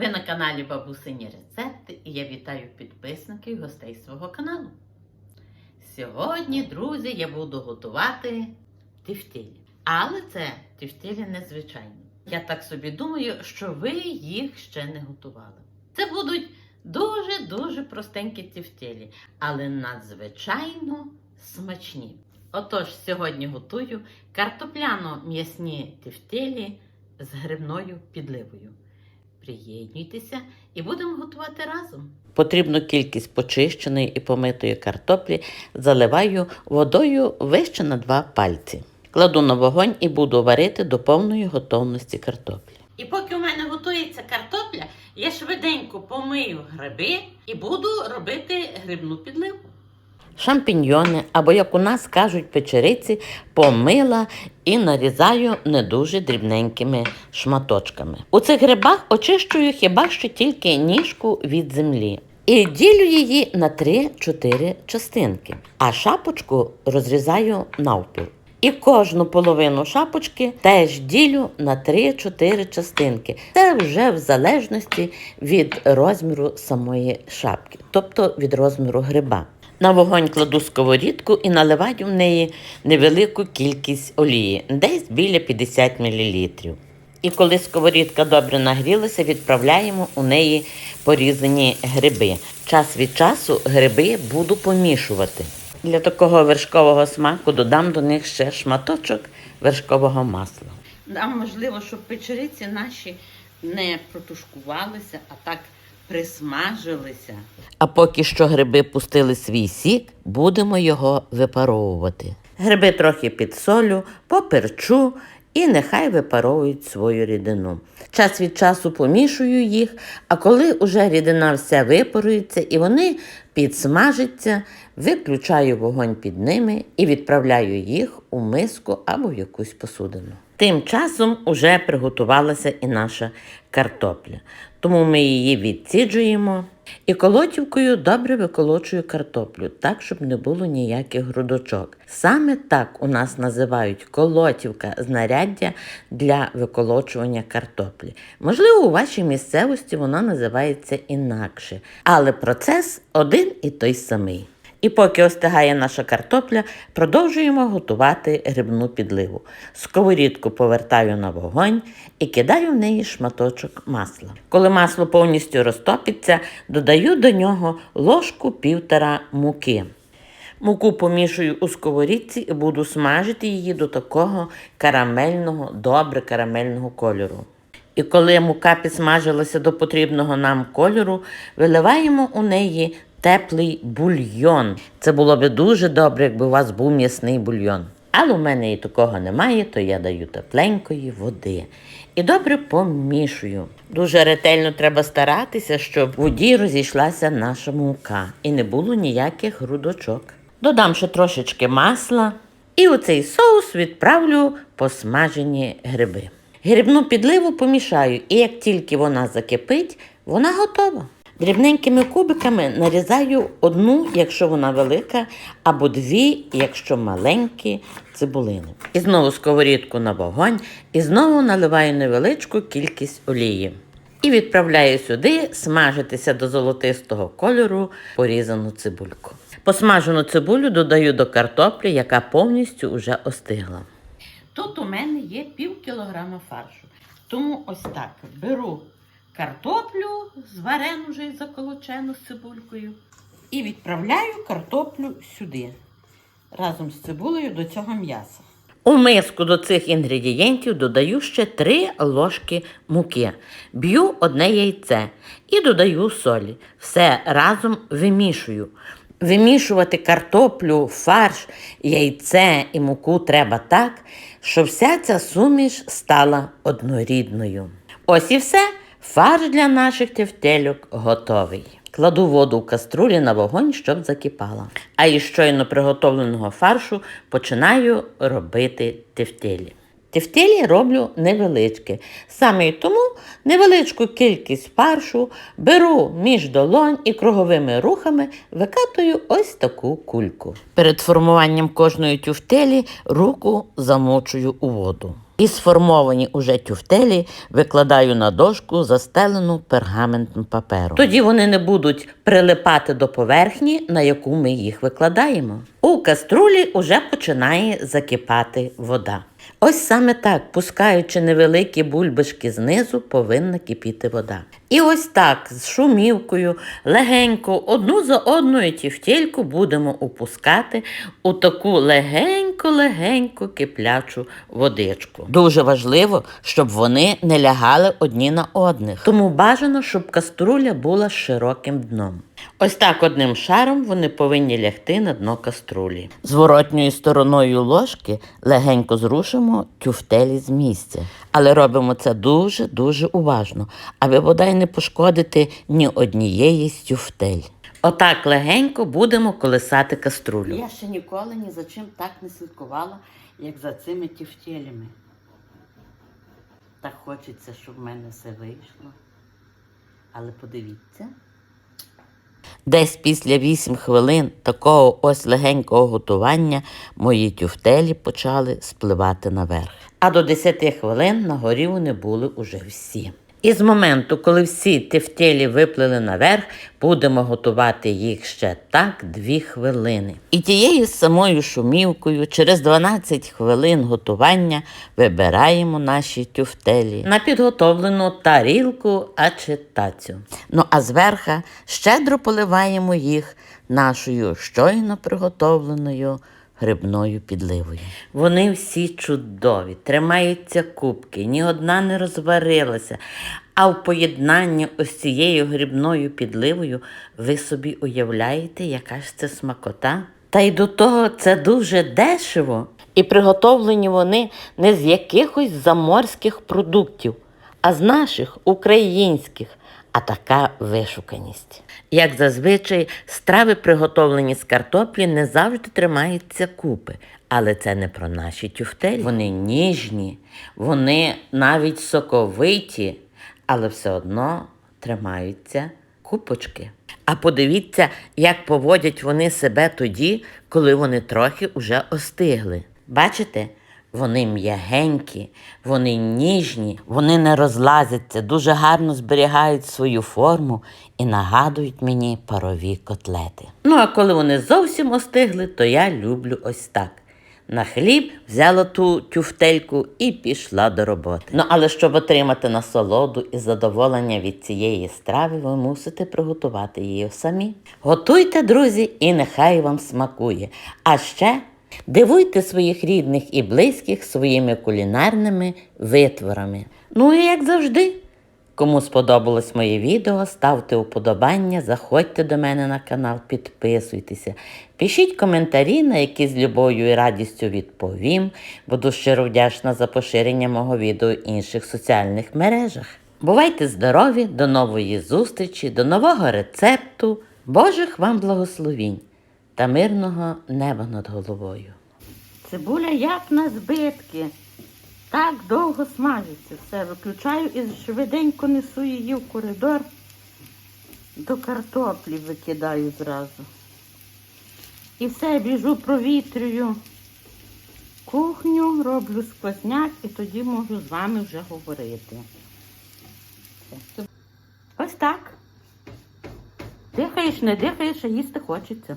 Ви на каналі Бабусині Рецепти і я вітаю підписників і гостей свого каналу. Сьогодні, друзі, я буду готувати тефтілі. Але це тефтілі незвичайні. Я так собі думаю, що ви їх ще не готували. Це будуть дуже-дуже простенькі тефтілі, але надзвичайно смачні. Отож, сьогодні готую картопляно-м'ясні тефтелі з грибною підливою. Приєднуйтеся і будемо готувати разом. Потрібну кількість почищеної і помитої картоплі заливаю водою вище на два пальці. Кладу на вогонь і буду варити до повної готовності картоплі. І поки у мене готується картопля, я швиденько помию гриби і буду робити грибну підливу. Шампіньйони, або, як у нас кажуть печериці, помила і нарізаю не дуже дрібненькими шматочками. У цих грибах очищую хіба що тільки ніжку від землі. І ділю її на 3-4 частинки, а шапочку розрізаю навпіл. І кожну половину шапочки теж ділю на 3-4 частинки. Це вже в залежності від розміру самої шапки, тобто від розміру гриба. На вогонь кладу сковорідку і наливаю в неї невелику кількість олії, десь біля 50 мл. І коли сковорідка добре нагрілася, відправляємо у неї порізані гриби. Час від часу гриби буду помішувати. Для такого вершкового смаку додам до них ще шматочок вершкового масла. Нам можливо, щоб печериці наші не протушкувалися, а так присмажилися. А поки що гриби пустили свій сік, будемо його випаровувати. Гриби трохи підсолю, поперчу і нехай випаровують свою рідину. Час від часу помішую їх, а коли уже рідина вся випарується і вони підсмажаться, виключаю вогонь під ними і відправляю їх у миску або в якусь посудину. Тим часом уже приготувалася і наша картопля, тому ми її відсіджуємо. і колотівкою добре виколочую картоплю, так, щоб не було ніяких грудочок. Саме так у нас називають колотівка знаряддя для виколочування картоплі. Можливо, у вашій місцевості вона називається інакше, але процес один і той самий. І поки остигає наша картопля, продовжуємо готувати грибну підливу. Сковорідку повертаю на вогонь і кидаю в неї шматочок масла. Коли масло повністю розтопиться, додаю до нього ложку півтора муки. Муку помішую у сковорідці і буду смажити її до такого карамельного, добре карамельного кольору. І коли мука підсмажилася до потрібного нам кольору, виливаємо у неї теплий бульйон. Це було б дуже добре, якби у вас був м'ясний бульйон. Але у мене і такого немає, то я даю тепленької води. І добре помішую. Дуже ретельно треба старатися, щоб в воді розійшлася наша мука і не було ніяких грудочок. Додам ще трошечки масла і у цей соус відправлю посмажені гриби. Грибну підливу помішаю, і як тільки вона закипить, вона готова. Дрібненькими кубиками нарізаю одну, якщо вона велика, або дві, якщо маленькі цибулини. І знову сковорідку на вогонь, і знову наливаю невеличку кількість олії. І відправляю сюди смажитися до золотистого кольору порізану цибульку. Посмажену цибулю додаю до картоплі, яка повністю вже остигла. Тут у мене є пів кілограма фаршу. Тому ось так беру картоплю зварену вже заколочену з цибулькою. І відправляю картоплю сюди. Разом з цибулею до цього м'яса. У миску до цих інгредієнтів додаю ще 3 ложки муки, б'ю одне яйце і додаю солі. Все разом вимішую. Вимішувати картоплю, фарш, яйце і муку треба так, щоб вся ця суміш стала однорідною. Ось і все. Фарш для наших тефтельок готовий. Кладу воду в каструлі на вогонь, щоб закипала. А із щойно приготовленого фаршу починаю робити тефтелі. Тефтелі роблю невеличкі. Саме й тому невеличку кількість фаршу беру між долонь і круговими рухами викатую ось таку кульку. Перед формуванням кожної тюфтелі руку замочую у воду. І сформовані уже тюфтелі викладаю на дошку, застелену пергаментним паперу. Тоді вони не будуть прилипати до поверхні, на яку ми їх викладаємо. У каструлі уже починає закипати вода. Ось саме так, пускаючи невеликі бульбашки знизу, повинна кипіти вода. І ось так, з шумівкою, легенько, одну за одною тівтільку будемо опускати у таку легенько-легенько киплячу водичку. Дуже важливо, щоб вони не лягали одні на одних. Тому бажано, щоб каструля була широким дном. Ось так одним шаром вони повинні лягти на дно каструлі. Зворотньою стороною ложки легенько зрушимо тюфтелі з місця. Але робимо це дуже-дуже уважно, аби бодай не пошкодити ні однієї з тюфтель. Отак легенько будемо колесати каструлю. Я ще ніколи ні за чим так не слідкувала, як за цими тівтєлями. Так хочеться, щоб в мене все вийшло. Але подивіться, Десь після 8 хвилин такого ось легенького готування мої тюфтелі почали спливати наверх. А до 10 хвилин на горі вони були уже всі. І з моменту, коли всі тефтелі виплили наверх, будемо готувати їх ще так 2 хвилини. І тією самою шумівкою через 12 хвилин готування вибираємо наші тюфтелі на підготовлену тарілку а чи тацю. Ну а зверха щедро поливаємо їх нашою щойно приготовленою грибною підливою. Вони всі чудові, тримаються кубки, ні одна не розварилася. А в поєднанні ось цією грибною підливою ви собі уявляєте, яка ж це смакота? Та й до того це дуже дешево. І приготовлені вони не з якихось заморських продуктів, а з наших українських. А така вишуканість. Як зазвичай, страви, приготовлені з картоплі, не завжди тримаються купи. Але це не про наші тюфтелі. Вони ніжні, вони навіть соковиті, але все одно тримаються купочки. А подивіться, як поводять вони себе тоді, коли вони трохи уже остигли. Бачите? Вони м'ягенькі, вони ніжні, вони не розлазяться, дуже гарно зберігають свою форму і нагадують мені парові котлети. Ну а коли вони зовсім остигли, то я люблю ось так. На хліб взяла ту тюфтельку і пішла до роботи. Ну але щоб отримати насолоду і задоволення від цієї страви, ви мусите приготувати її самі. Готуйте, друзі, і нехай вам смакує. А ще Дивуйте своїх рідних і близьких своїми кулінарними витворами. Ну і як завжди. Кому сподобалось моє відео, ставте уподобання, заходьте до мене на канал, підписуйтеся, пишіть коментарі, на які з любов'ю і радістю відповім. Буду щиро вдячна за поширення мого відео в інших соціальних мережах. Бувайте здорові, до нової зустрічі, до нового рецепту. Божих вам благословінь та мирного неба над головою. цибуля як на збитки. Так довго смажиться. Все, виключаю і швиденько несу її в коридор. До картоплі викидаю зразу. І все, біжу, провітрюю кухню, роблю сквозняк і тоді можу з вами вже говорити. Ось так. Дихаєш, не дихаєш, а їсти хочеться.